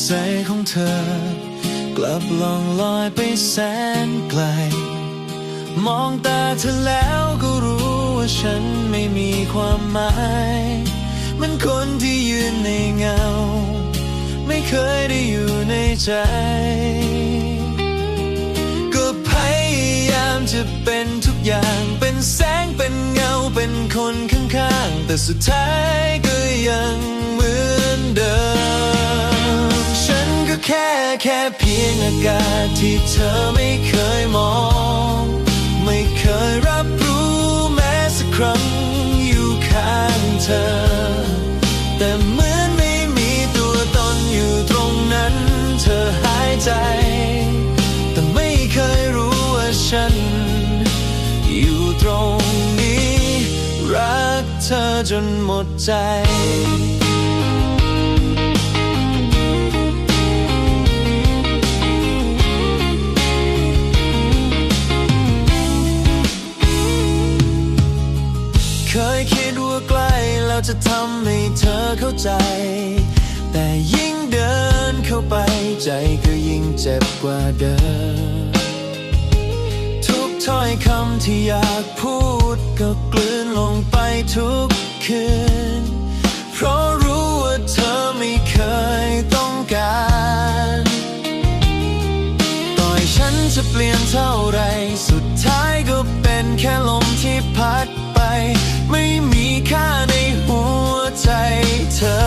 ใจของเธอ กลับล่องลอยไปแสนไกล มองตาเธอแล้วก็รู้ว่าฉันไม่มีความหมายมันคนที่ยืนในเงา ไม่เคยได้อยู่ในใจ ก็พยายามจะเป็นทุกอย่างเป็นแสงเป็นเงาเป็นคนข้างๆ แต่สุดท้าย แค่เพียงอากาศที่เธอไม่เคยมอง ไม่เคยรับรู้แม้สักครั้งอยู่ข้างเธอ แต่เหมือนไม่มีตัวตนอยู่ตรงนั้น เธอหายใจ แต่ไม่เคยรู้ว่าฉัน อยู่ตรงนี้ รักเธอจนหมดใจ จะทำให้เธอเข้าใจ แต่ยิ่งเดินเข้าไปใจก็ยิ่งเจ็บกว่าเดิม ทุกถ้อยคำที่อยากพูดก็กลืนลงไปทุกคืน เพราะรู้ว่าเธอไม่เคยต้องการต่อยฉันจะเปลี่ยนเท่าไรสุดท้ายก็เป็นแค่ลมที่พัดไป ไม่มีค่าใน หัวใจเธอ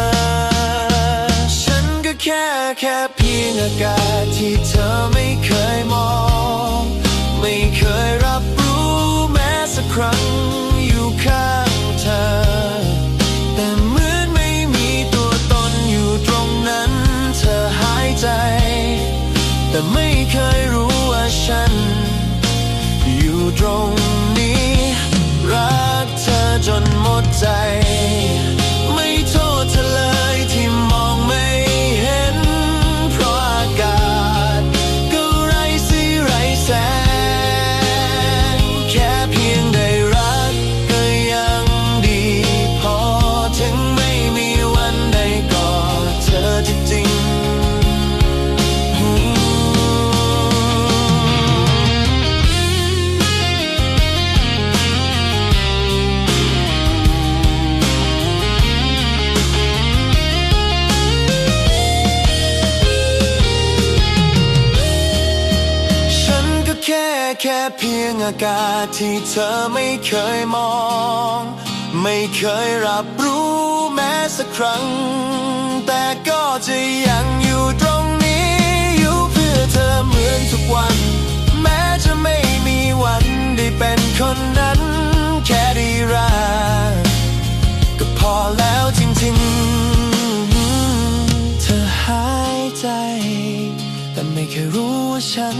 ฉันก็แค่แค่เพียงอากาศที่เธอไม่เคยมอง ไม่เคยรับรู้แม้สักครั้งอยู่ข้างเธอ แต่เหมือนไม่มีตัวตนอยู่ตรงนั้น เธอหายใจ แต่ไม่เคย จนหมดใจ ที่เธอไม่เคยมอง ไม่เคยรับรู้แม้สักครั้ง แต่ก็จะยังอยู่ตรงนี้ อยู่เพื่อเธอเหมือนทุกวัน แม้จะไม่มีวันได้เป็นคนนั้น แค่ได้รักก็พอแล้วจริงๆ เธอหายใจ แต่ไม่เคยรู้ว่าฉัน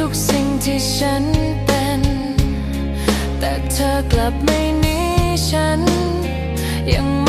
ทุกสิ่งที่ฉันเป็น แต่เธอกลับไม่หนีฉันยังม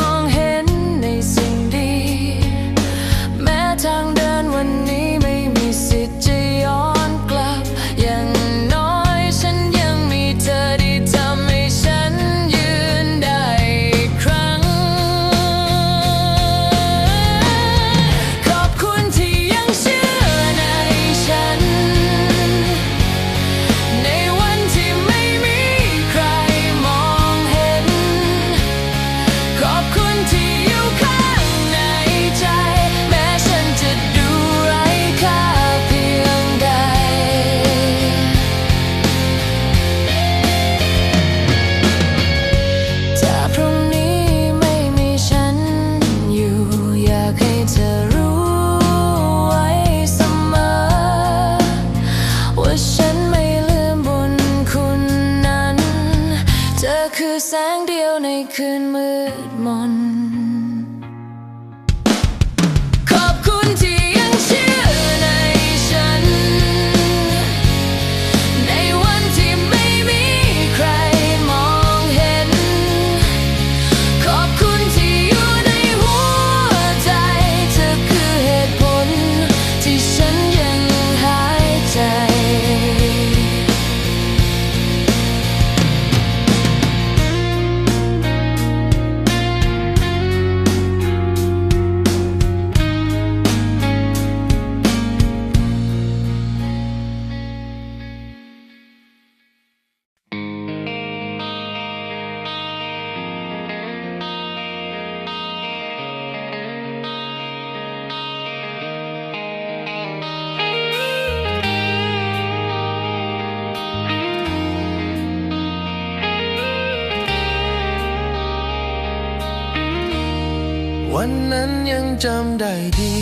วันนั้นยังจำได้ดี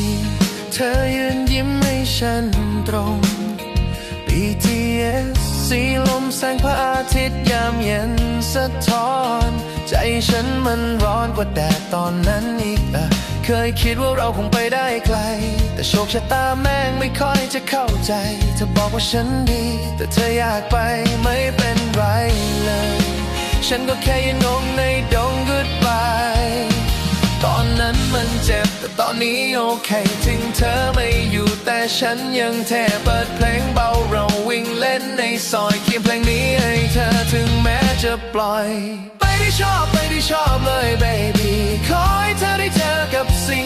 เธอยืนยิ้มให้ฉันตรง BTS สีลมแสงพระอาทิตย์ยามเย็นสะท้อน ใจฉันมันร้อนกว่าแดดตอนนั้นอีกอะเคยคิดว่าเราคงไปได้ไกล แต่โชคชะตาแม่งไม่ค่อยจะเข้าใจ เธอบอกว่าฉันดี แต่เธออยากไปไม่เป็นไรเลย ฉันก็แค่ยืนงงในดง goodbye นั้นมันเจ็บ แต่ตอนนี้โอเคถึงเธอไม่อยู่แต่ฉันยังแทบเปิดเพลงเบาเราวิ่งเล่นในซอยเขียนเพลงนี้ให้เธอถึงแม้จะปล่อย ไปที่ชอบไปที่ชอบเลย baby ขอให้เธอได้เจอกับสิ่ง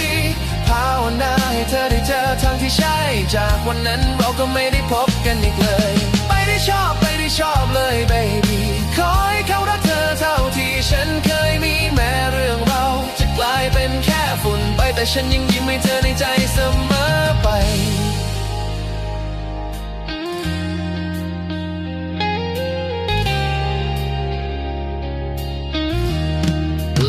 ดีๆภาวนาให้เธอได้เจอทางที่ใช่ จากวันนั้นเราก็ไม่ได้พบกันอีกเลย ไปที่ชอบไปที่ชอบเลย baby ฉันยังยิ้มให้เธอในใจเสมอไป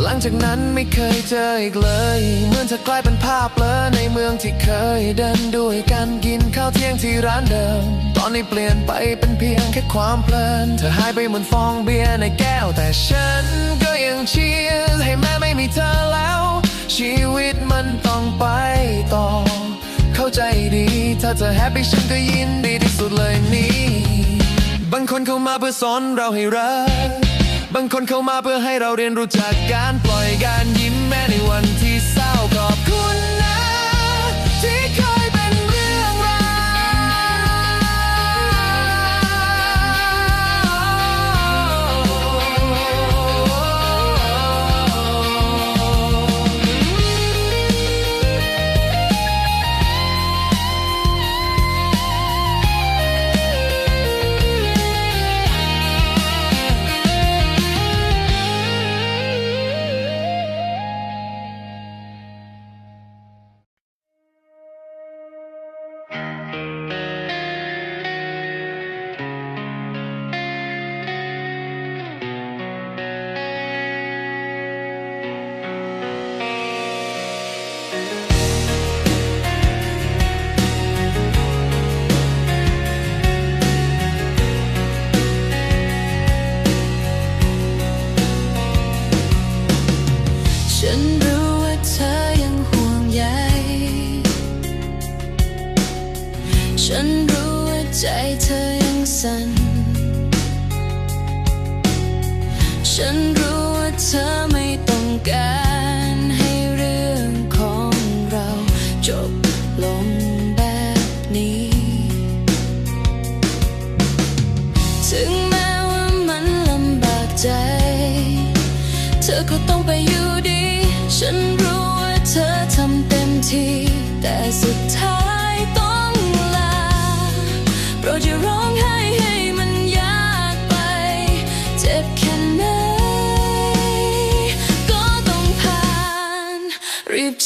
หลังจากนั้นไม่เคยเจออีกเลย เหมือนจะกลายเป็นภาพเลอในเมืองที่เคยเดินด้วยกันกินข้าวเที่ยงที่ร้านเดิม ตอนนี้เปลี่ยนไปเป็นเพียงแค่ความเพลิน เธอหายไปเหมือนฟองเบียร์ในแก้ว แต่ฉันก็ยังเชียร์ให้แม้ไม่มีเธอแล้ว ชีวิตมันต้องไปต่อ เข้าใจดี ถ้าเธอแฮปปี้ฉันก็ยินดีที่สุดเลยนี่ บางคนเข้ามาเพื่อสอนเราให้รัก บางคนเข้ามาเพื่อให้เราเรียนรู้จากการปล่อยการยิ้มแม้ในวันที่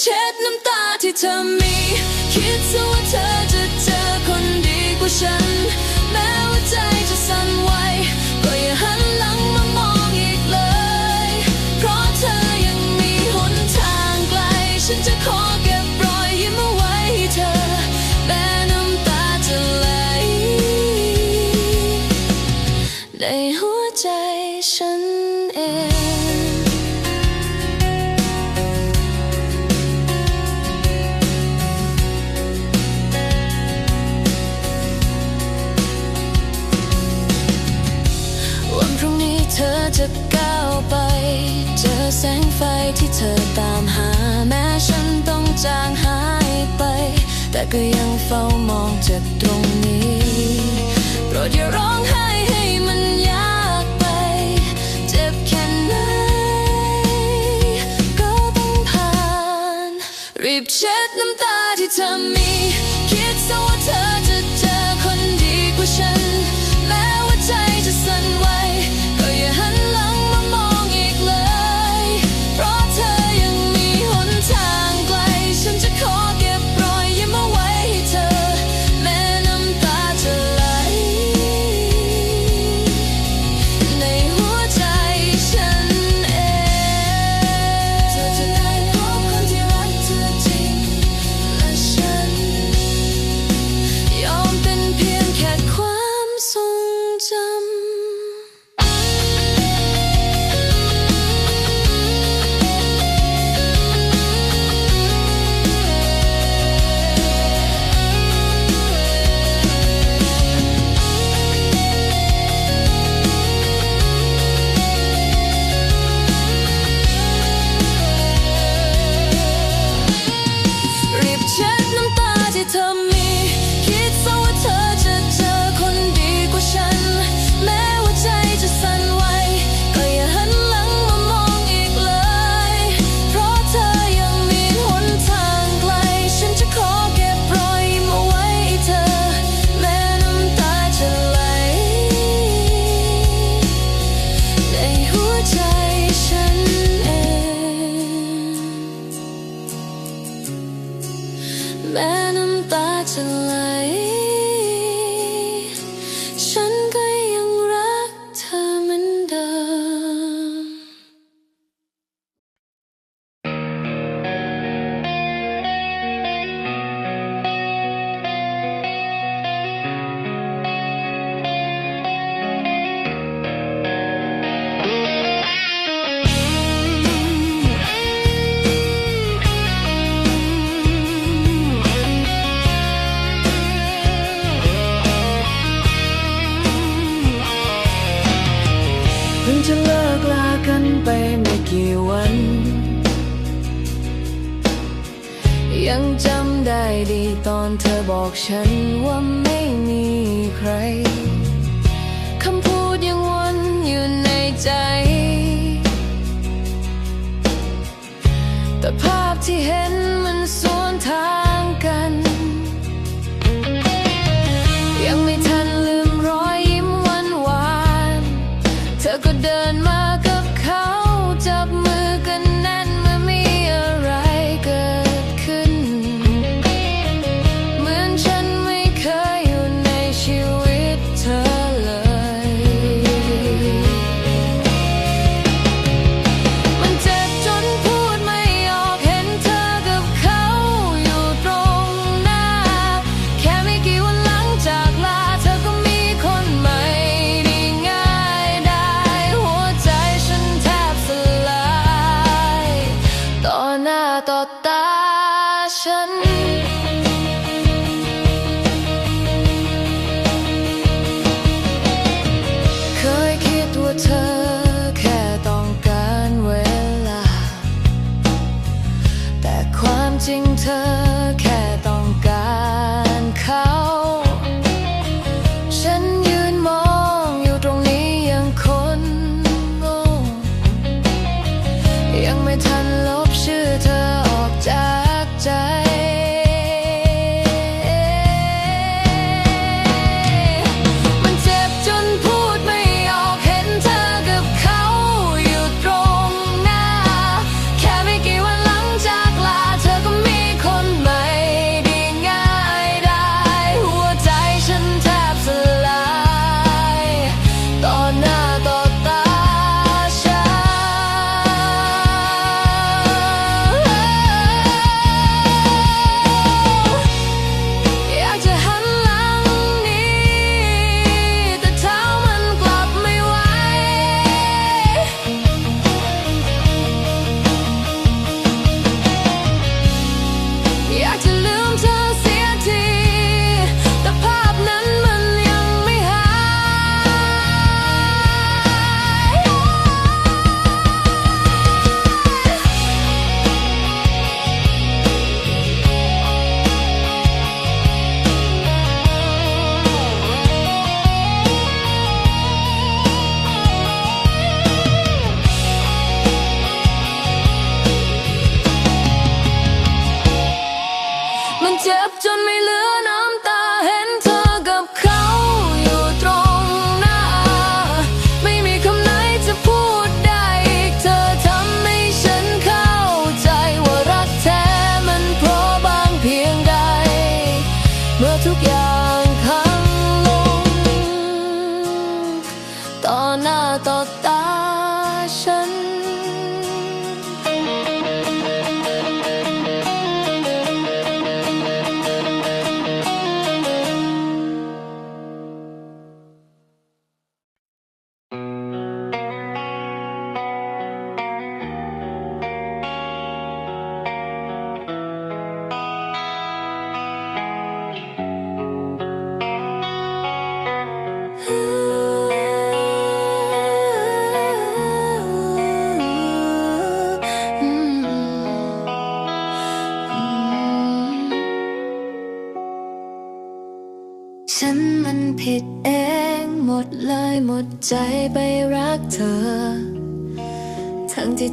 ช็ดน้ำตาที่เธอมี คิดซะว่าเธอจะเจอคนดีกว่าฉัน แสงไฟที่เธอตามหา แม้ฉันต้องจางหายไป แต่ก็ยังเฝ้ามองจากตรงนี้โปรดอย่า ฉันว่าไม่มีใคร คำพูดยังวนอยู่ในใจ แต่ภาพที่เห็นมันสวนทางกัน ยังไม่ทันลืมรอยยิ้มหวานวาน เธอก็เดินมา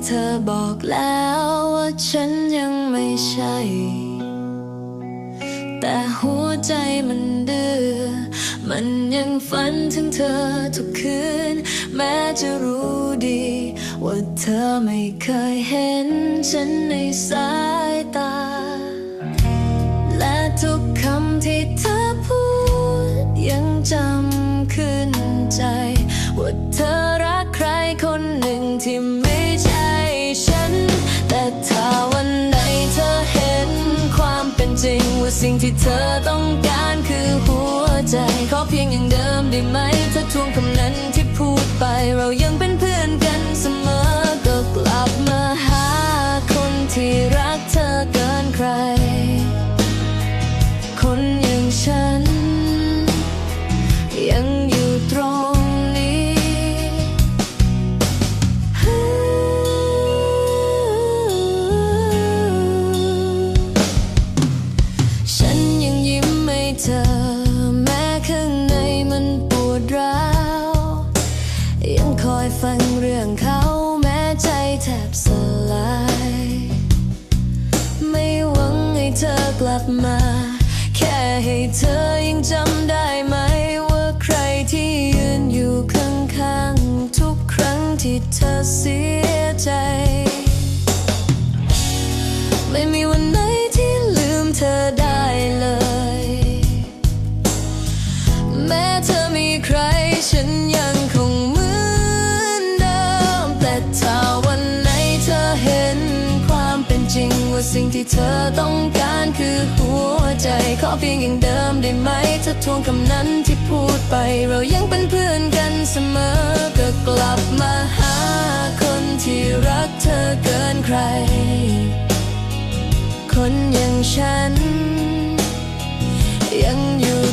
เธอบอกแล้วว่าฉันยังไม่ใช่ แต่หัวใจมันดื้อมันยังฝันถึงเธอทุกคืน แม้จะรู้ดี ว่าเธอไม่เคยเห็นฉันในสายตา และทุกคำที่เธอพูด ยังจำขึ้นใจ ว่าเธอรักใครคนหนึ่งที่ แต่ถ้าวันไหนเธอเห็นความเป็นจริง ว่าสิ่งที่เธอต้องการคือหัวใจ ขอเพียงอย่างเดิมได้ไหม ถ้าทวงคำนั้นที่พูดไปเรายังเป็นเพื่อนกันเสมอ ก็กลับมาหาคนที่รักเธอเกินใคร คนอย่างฉัน ธอต้องการคือหัวใจ ขอเพียงอย่างเดิมได้ไหมถ้าทวงคำนั้นที่พูดไป เรายังเป็นเพื่อนกันเสมอ ก็กลับมาหาคนที่รักเธอเกินใคร คนอย่างฉัน ยังอยู่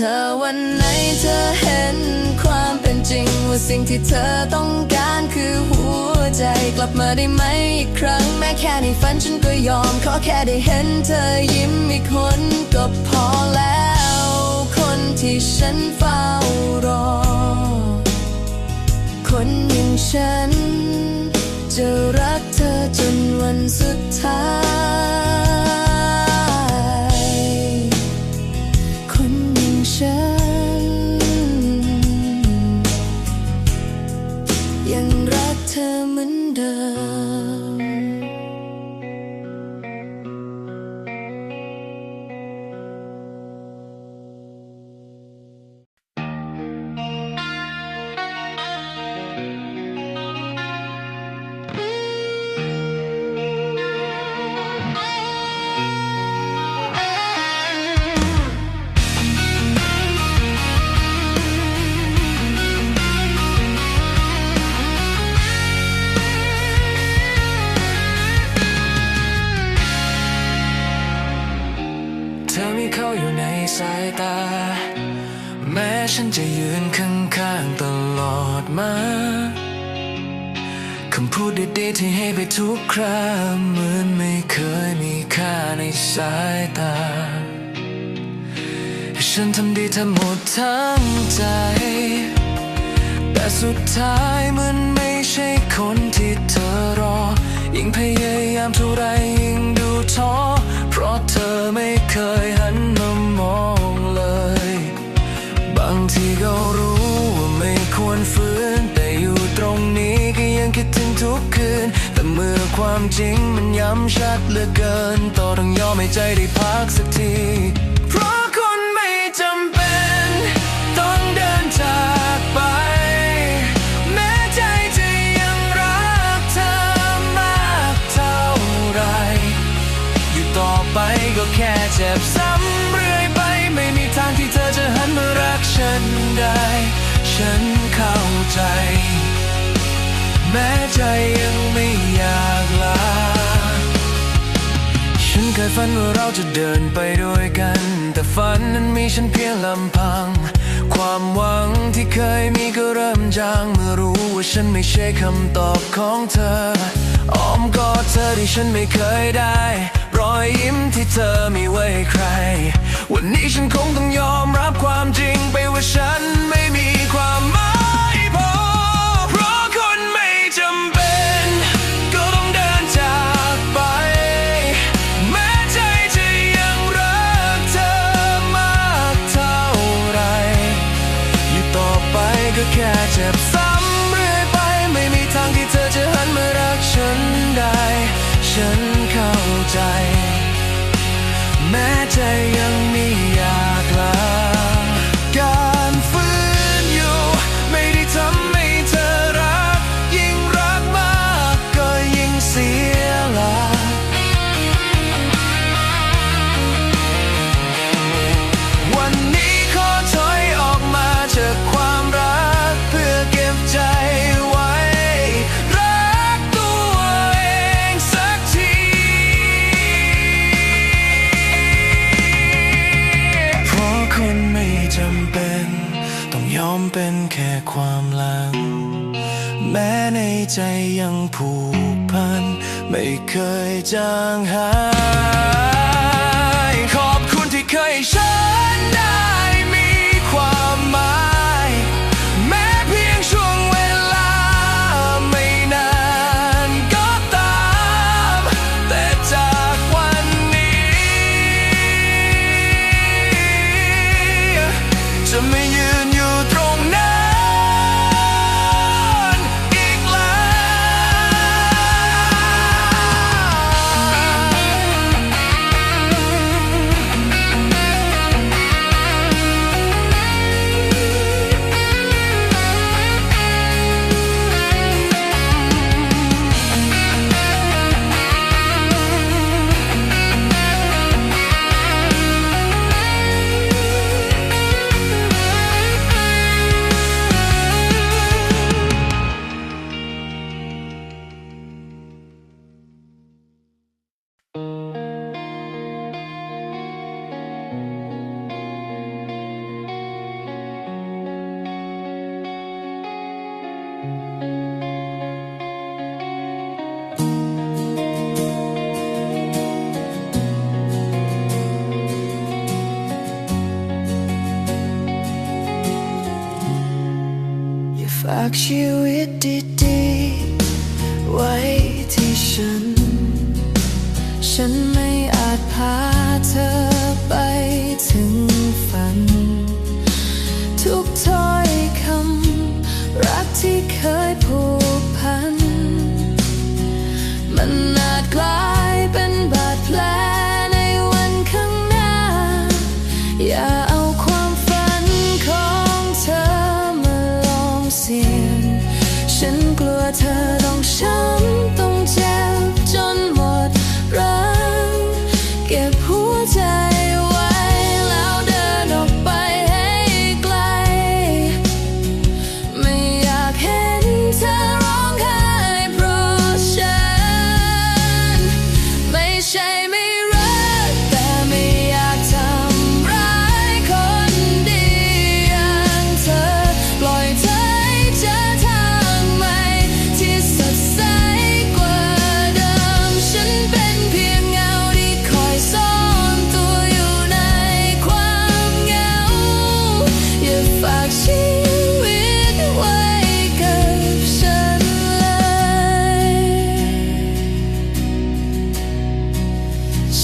ธอวันไหนเธอเห็นความเป็นจริง ว่าสิ่งที่เธอต้องการคือหัวใจกลับมาได้ไหมอีกครั้ง แม้แค่ในฝันฉันก็ยอม ขอแค่ได้เห็นเธอยิ้มอีกคนก็พอแล้ว คนที่ฉันเฝ้ารอ คนอย่างฉัน จะรักเธอจนวันสุดท้าย ฉันจะยืนข้างๆตลอดมาคำพูดดีๆที่ให้ไปทุกคราเหมือนไม่เคยมีค่าในสายตา ฉันทำดีเธอหมดทั้งใจ แต่สุดท้ายมันไม่ใช่คนที่เธอรอ ยิ่งพยายามเท่าไรยิ่งดูท้อ เพราะเธอไม่เคยหันมามอง ที่ก็รู้ว่าไม่ควรฝืน แต่อยู่ตรงนี้ก็ยังคิดถึงทุกคืน แต่เมื่อความจริงมันย้ำชัดเหลือเกินต่อต้องยอมให้ใจได้พักสักทีเพราะคนไม่จำเป็น ต้องเดินจากไป แม้ใจจะยังรักเธอมากเท่าไร อยู่ต่อไปก็แค่เจ็บซ้ำ ได้ ฉันเข้าใจ แม้ใจยังไม่อยากลา ฉันเคยฝันว่าเราจะเดินไปด้วยกัน แต่ฝันนั้นมีฉันเพียงลำพัง ความหวังที่เคยมีก็เริ่มจางเมื่อรู้ว่าฉันไม่ใช่คำตอบของเธออ้อมกอดเธอที่ฉันไม่เคยได้ รอยยิ้มที่เธอมีไว้ให้ใคร วันนี้ฉันคงต้องยอมรับความจริงไปว่าฉันไม่มีความ ในใจยังผูกพัน ไม่เคยจางหาย Yeah.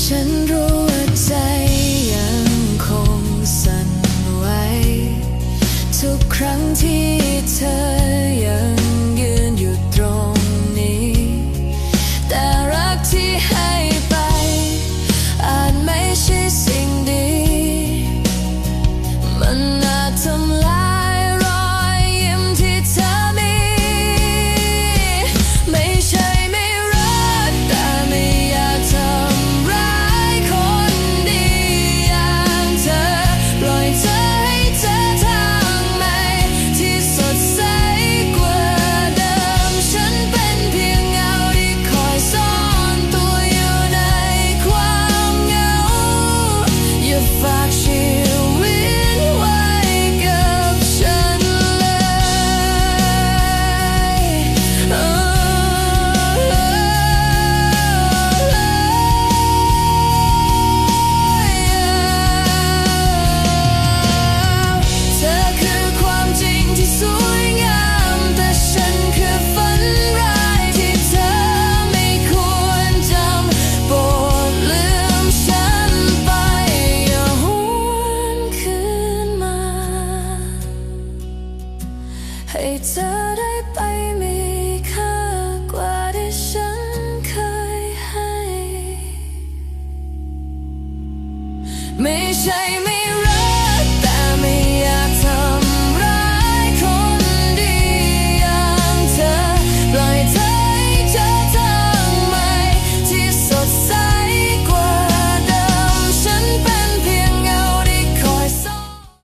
牵着